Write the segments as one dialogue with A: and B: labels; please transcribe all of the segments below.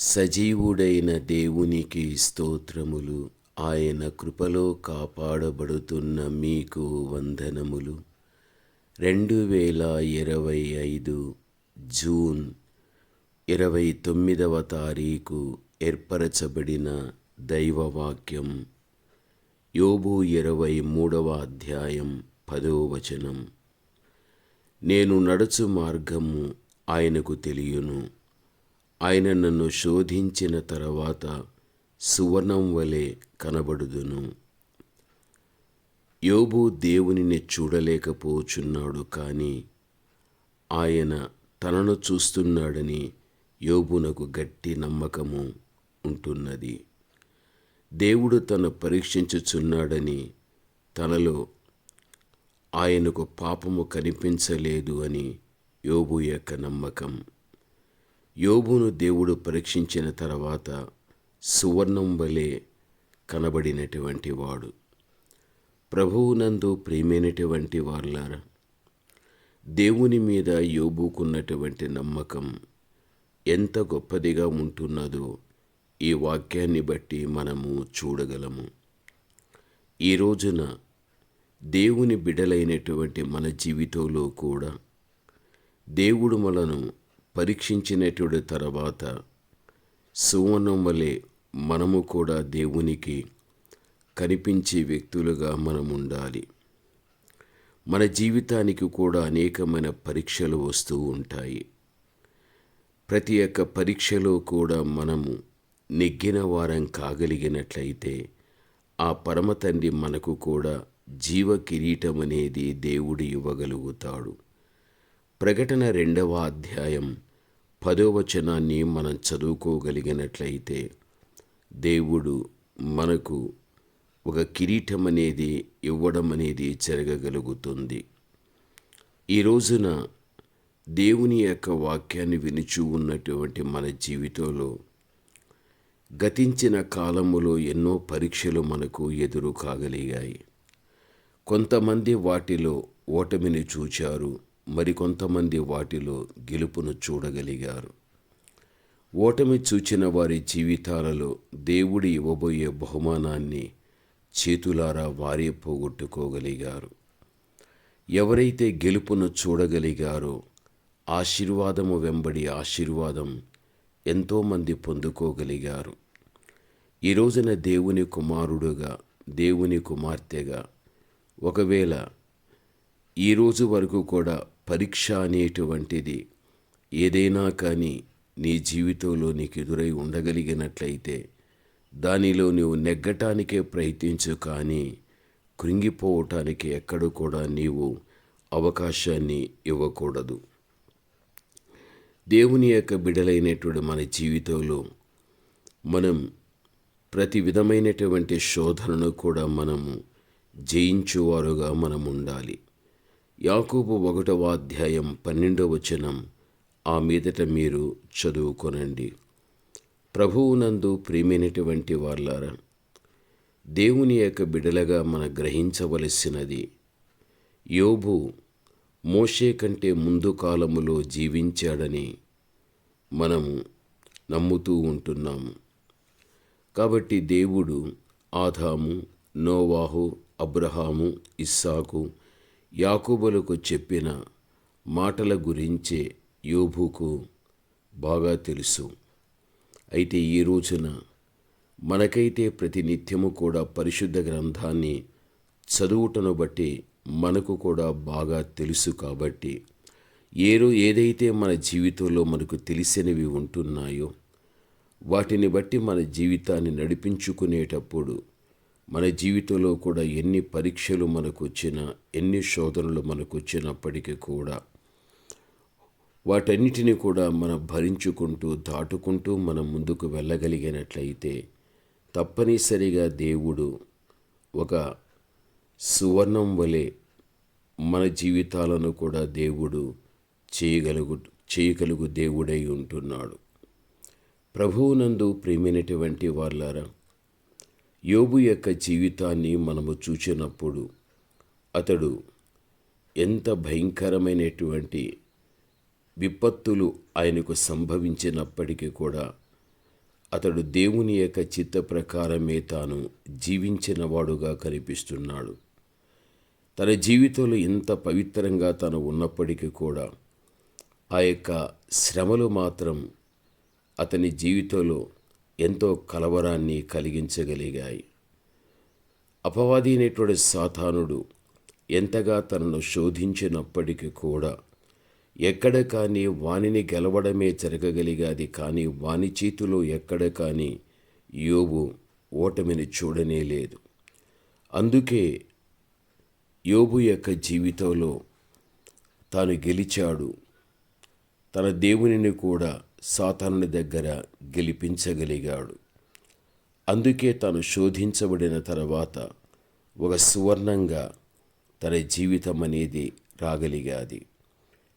A: సజీవుడైన దేవునికి స్తోత్రములు. ఆయన కృపలో కాపాడబడుతున్న మీకు వందనములు. రెండు వేల ఇరవై ఐదు జూన్ ఇరవై తొమ్మిదవ తారీఖు ఏర్పరచబడిన దైవవాక్యం. యోబు ఇరవై మూడవ అధ్యాయం పదో వచనం. నేను నడుచు మార్గము ఆయనకు తెలియను. ఆయన నన్ను శోధించిన తర్వాత సువర్ణం వలె కనబడుదును. యోబు దేవునిని చూడలేకపోచున్నాడు కానీ ఆయన తనను చూస్తున్నాడని యోబునకు గట్టి నమ్మకము ఉంటున్నది. దేవుడు తను పరీక్షించుచున్నాడని తనలో ఆయనకు పాపము కనిపించలేదు అని యోబు యొక్క నమ్మకం. యోబును దేవుడు పరీక్షించిన తర్వాత సువర్ణం వలె కనబడినటువంటి వాడు. ప్రభువునందు ప్రియమైనటువంటి వార్లారా దేవుని మీద యోబుకున్నటువంటి నమ్మకం ఎంత గొప్పదిగా ఉంటున్నదో ఈ వాక్యాన్ని బట్టి మనము చూడగలము. ఈ రోజున దేవుని బిడలైనటువంటి మన జీవితంలో కూడా దేవుడు మనను పరీక్షించినటువంటి తర్వాత సువర్ణం వలె మనము కూడా దేవునికి కనిపించే వ్యక్తులుగా మనం ఉండాలి. మన జీవితానికి కూడా అనేకమైన పరీక్షలు వస్తూ ఉంటాయి. ప్రతి ఒక్క పరీక్షలో కూడా మనము నెగ్గిన వారం కాగలిగినట్లయితే ఆ పరమ తండ్రి మనకు కూడా జీవ కిరీటం అనేది దేవుడు ఇవ్వగలుగుతాడు. ప్రకటన రెండవ అధ్యాయం పదో వచనాన్ని మనం చదువుకోగలిగినట్లయితే దేవుడు మనకు ఒక కిరీటం అనేది ఇవ్వడం అనేది జరగగలుగుతుంది. ఈ రోజున దేవుని యొక్క వాక్యాన్ని వినుచూ ఉన్నటువంటి మన జీవితంలో గతించిన కాలములో ఎన్నో పరీక్షలు మనకు ఎదురు కాగలిగాయి కొంతమంది వాటిలో ఓటమిని చూచారు. మరికొంతమంది వాటిలో గెలుపును చూడగలిగారు. ఓటమి చూచిన వారి జీవితాలలో దేవుడు ఇవ్వబోయే బహుమానాన్ని చేతులారా వారే పోగొట్టుకోగలిగారు. ఎవరైతే గెలుపును చూడగలిగారో ఆశీర్వాదము వెంబడి ఆశీర్వాదం ఎంతోమంది పొందుకోగలిగారు. ఈ రోజున దేవుని కుమారుడుగా దేవుని కుమార్తెగా ఒకవేళ ఈ రోజు వరకు కూడా పరీక్ష అనేటువంటిది ఏదైనా కానీ నీ జీవితంలో నీకు ఎదురై ఉండగలిగినట్లయితే దానిలో నీవు నెగ్గటానికే ప్రయత్నించు కానీ కృంగిపోవటానికి ఎక్కడ కూడా నీవు అవకాశాన్ని ఇవ్వకూడదు. దేవుని యొక్క బిడలైనటువంటి మన జీవితంలో మనం ప్రతి విధమైనటువంటి శోధనను కూడా మనము జయించువారుగా మనం ఉండాలి. యాకూబు ఒకటవ అధ్యాయం పన్నెండవ వచనం. ఆ మీదట మీరు చదువుకొనండి. ప్రభువునందు ప్రియమైనటువంటి వాళ్ళారా దేవుని యొక్క బిడలగా మన గ్రహించవలసినది యోబు మోషే కంటే ముందు కాలములో జీవించాడని మనము నమ్ముతూ ఉంటున్నాము కాబట్టి దేవుడు ఆదాము నోవాహు అబ్రహాము ఇస్సాకు యాకూబులకు చెప్పిన మాటల గురించే యోబుకు బాగా తెలుసు. అయితే ఈ రోజున మనకైతే ప్రతినిత్యము కూడా పరిశుద్ధ గ్రంథాన్ని చదువుటను బట్టి మనకు కూడా బాగా తెలుసు కాబట్టి ఏరో ఏదైతే మన జీవితంలో మనకు తెలిసినవి ఉంటున్నాయో వాటిని బట్టి మన జీవితాన్ని నడిపించుకునేటప్పుడు మన జీవితంలో కూడా ఎన్ని పరీక్షలు మనకు వచ్చినా ఎన్ని శోధనలు మనకు వచ్చినప్పటికీ కూడా వాటన్నిటిని కూడా మనం భరించుకుంటూ దాటుకుంటూ మనం ముందుకు వెళ్ళగలిగినట్లయితే తప్పనిసరిగా దేవుడు ఒక సువర్ణం వలె మన జీవితాలను కూడా దేవుడు చేయగలుగు చేయగలుగు దేవుడై ఉంటున్నాడు. ప్రభువునందు ప్రేమైనటువంటి వాళ్ళారా యోబు యొక్క జీవితాన్ని మనము చూచినప్పుడు అతడు ఎంత భయంకరమైనటువంటి విపత్తులు ఆయనకు సంభవించినప్పటికీ కూడా అతడు దేవుని యొక్క చిత్త ప్రకారమే తాను జీవించినవాడుగా కనిపిస్తున్నాడు. తన జీవితంలో ఇంత పవిత్రంగా తను ఉన్నప్పటికీ కూడా ఆ యొక్క శ్రమలు మాత్రం అతని జీవితంలో ఎంతో కలవరాన్ని కలిగించగలిగాయి. అపవాది అనేటువంటి సాతానుడు ఎంతగా తనను శోధించినప్పటికీ కూడా ఎక్కడ కానీ వానిని గెలవడమే జరగగలిగాది కానీ వాని చేతిలో ఎక్కడ కానీ యోబు ఓటమిని చూడనే లేదు. అందుకే యోబు యొక్క జీవితంలో తాను గెలిచాడు. తన దేవునిని కూడా సాతానుని దగ్గర గెలిపించగలిగాడు. అందుకే తాను శోధించబడిన తర్వాత ఒక సువర్ణంగా తన జీవితం అనేది రాగలిగాది.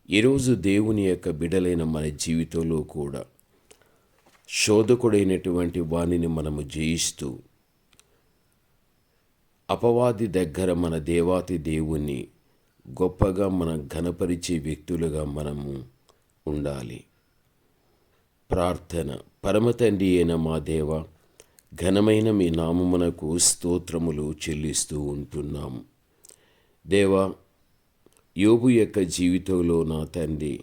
A: ఈరోజు దేవుని యొక్క బిడలైన మన జీవితంలో కూడా శోధకుడైనటువంటి వాణిని మనము జయిస్తూ అపవాది దగ్గర మన దేవాతి దేవుణ్ణి గొప్పగా మనం ఘనపరిచే వ్యక్తులుగా మనము ఉండాలి. ప్రార్థన. పరమతండ్రి అయిన మా దేవ ఘనమైన మీ నామమునకు స్తోత్రములు చెల్లిస్తూ ఉంటున్నాం. దేవా యోబు యొక్క జీవితంలో నా తండ్రి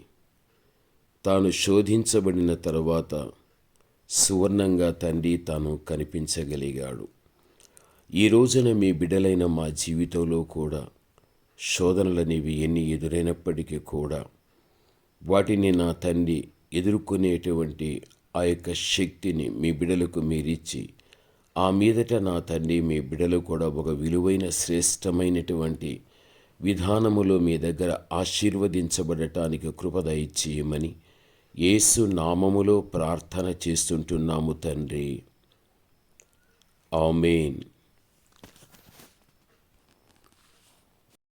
A: తాను శోధించబడిన తర్వాత సువర్ణంగా తండ్రి తాను కనిపించగలిగాడు. ఈ రోజున మీ బిడ్డలైన మా జీవితంలో కూడా శోధనలనేవి ఎన్ని ఎదురైనప్పటికీ కూడా వాటిని నా తండ్రి ఎదుర్కొనేటువంటి ఆ యొక్క శక్తిని మీ బిడలకు మీరిచ్చి ఆ మీదట నా తండ్రి మీ బిడలు కూడా ఒక విలువైన శ్రేష్టమైనటువంటి విధానములో మీ దగ్గర ఆశీర్వదించబడటానికి కృపద ఇచ్చేయమని యేసు నామములో ప్రార్థన చేస్తుంటున్నాము తండ్రి. ఆమెన్.